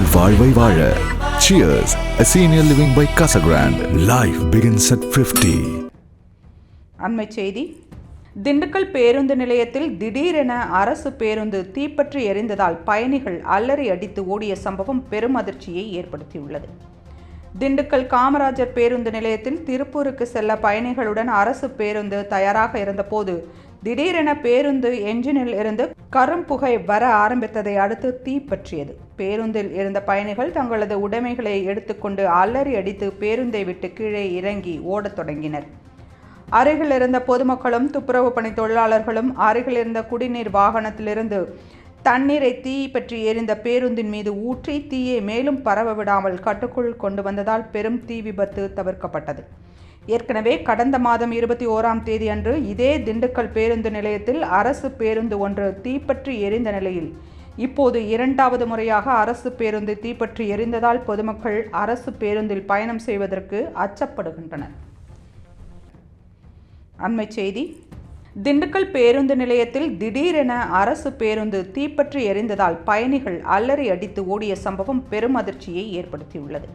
உங்கள் வாழ்வை வாழ cheers a senior living by Casa Grande. Life begins at 50. அண்மை செய்தி திண்டுக்கல் பேருந்து நிலையத்தில் திடீரென அரசு பேருந்து தீப்பற்றி எரிந்ததால் பயணிகள் அல்லறை அடித்து ஓடிய சம்பவம் பெரும் அதிர்ச்சியை ஏற்படுத்தியுள்ளது திண்டுக்கல் காமராஜர் பேருந்து நிலையத்தில் திருப்பூருக்கு செல்ல பயணிகளுடன் அரசு பேருந்து தயாராக இருந்தபோது திடீரென பேருந்து என்ஜினில் இருந்து கரும்புகை வர ஆரம்பித்ததை அடுத்து தீ பற்றியது. பேருந்தில் இருந்த பயணிகள் தங்களது உடைமைகளை எடுத்துக்கொண்டு அல்லறி அடித்து பேருந்தை விட்டு கீழே இறங்கி ஓடத் தொடங்கினர். அருகில் இருந்த பொதுமக்களும் துப்புரவு பணி தொழிலாளர்களும் அருகில் இருந்த குடிநீர் வாகனத்திலிருந்து தண்ணீரை தீ பற்றி எரிந்த பேருந்தின் மீது ஊற்றி தீயை மேலும் பரவ விடாமல் கட்டுக்குள் கொண்டு வந்ததால் பெரும் தீ விபத்து தவிர்க்கப்பட்டது. ஏற்கனவே கடந்த மாதம் இருபத்தி ஓராம் தேதி அன்று இதே திண்டுக்கல் பேருந்து நிலையத்தில் அரசு பேருந்து ஒன்று தீப்பற்றி எரிந்த நிலையில். இப்போது இரண்டாவது முறையாக அரசு பேருந்து தீப்பற்றி எரிந்ததால் பொதுமக்கள் அரசு பேருந்தில் பயணம் செய்வதற்கு அச்சப்படுகின்றனர். அண்மை செய்தி திண்டுக்கல் பேருந்து நிலையத்தில் திடீரென அரசு பேருந்து தீப்பற்றி எரிந்ததால் பயணிகள் அல்லறை அடித்து ஓடிய சம்பவம் பெரும் அதிர்ச்சியை ஏற்படுத்தியுள்ளது.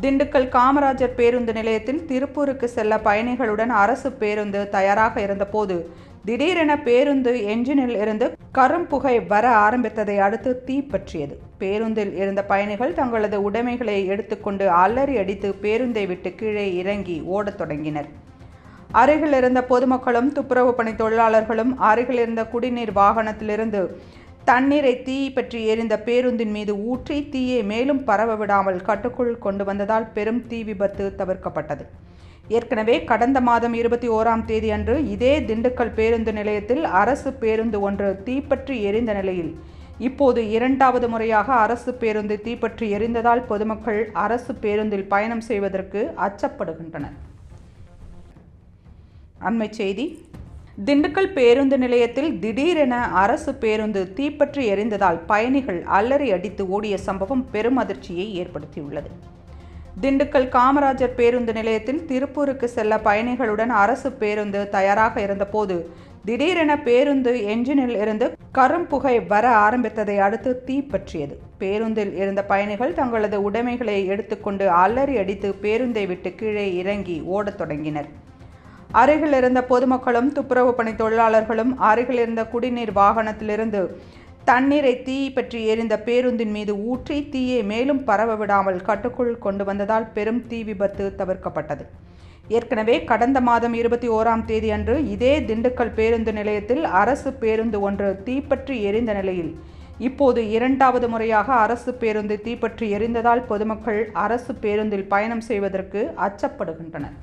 திண்டுக்கல் காமராஜர் பேருந்து நிலையத்தில் திருப்பூருக்கு செல்ல பயணிகளுடன் அரசு பேருந்து தயாராக இருந்தபோது திடீரென பேருந்து என்ஜினில் இருந்து கரும்புகை வர ஆரம்பித்ததை அடுத்து தீப்பற்றியது பேருந்தில் இருந்த பயணிகள் தங்களது உடைமைகளை எடுத்துக்கொண்டு அல்லறி அடித்து பேருந்தை விட்டு கீழே இறங்கி ஓடத் தொடங்கினர். அருகில் இருந்த பொதுமக்களும் துப்புரவு பணி தொழிலாளர்களும் அருகில் இருந்த குடிநீர் வாகனத்திலிருந்து தண்ணீரை தீ பற்றி எரிந்த பேருந்தின் மீது ஊற்றி தீயை மேலும் பரவ விடாமல் கட்டுக்குள் கொண்டு வந்ததால் பெரும் தீ விபத்து தவிர்க்கப்பட்டது. ஏற்கனவே கடந்த மாதம் இருபத்தி ஓராம் தேதி அன்று இதே திண்டுக்கல் பேருந்து நிலையத்தில் அரசு பேருந்து ஒன்று தீப்பற்றி எரிந்த நிலையில் இப்போது இரண்டாவது முறையாக அரசு பேருந்து தீப்பற்றி எரிந்ததால் பொதுமக்கள் அரசு பேருந்தில் பயணம் செய்வதற்கு அச்சப்படுகின்றனர். அண்மை செய்தி திண்டுக்கல் பேருந்து நிலையத்தில் திடீரென அரசு பேருந்து தீப்பற்றி எரிந்ததால் பயணிகள் அல்லறை அடித்து ஓடிய சம்பவம் பெரும் அதிர்ச்சியை ஏற்படுத்தியுள்ளது. திண்டுக்கல் காமராஜர் பேருந்து நிலையத்தில் திருப்பூருக்கு செல்ல பயணிகளுடன் அரசு பேருந்து தயாராக இருந்தபோது திடீரென பேருந்து என்ஜினில் இருந்து கரும்புகை வர ஆரம்பித்ததை அடுத்து தீப்பற்றியது. பேருந்தில் இருந்த பயணிகள் தங்களது உடைமைகளை எடுத்துக்கொண்டு அல்லறி அடித்து பேருந்தை விட்டு கீழே இறங்கி ஓடத் தொடங்கினர். அருகில் இருந்த பொதுமக்களும் துப்புரவு பணி தொழிலாளர்களும் அருகில் இருந்த குடிநீர் வாகனத்திலிருந்து தண்ணீரை தீ பற்றி எரிந்த பேருந்தின் மீது ஊற்றி தீயை மேலும் பரவ விடாமல் கட்டுக்குள் கொண்டு வந்ததால் பெரும் தீ விபத்து தவிர்க்கப்பட்டது. ஏற்கனவே கடந்த மாதம் இருபத்தி ஓராம் தேதி அன்று இதே திண்டுக்கல் பேருந்து நிலையத்தில் அரசு பேருந்து ஒன்று தீப்பற்றி எரிந்த நிலையில் இப்போது இரண்டாவது முறையாக அரசு பேருந்து தீப்பற்றி எரிந்ததால் பொதுமக்கள் அரசு பேருந்தில் பயணம் செய்வதற்கு அச்சப்படுகின்றனர்.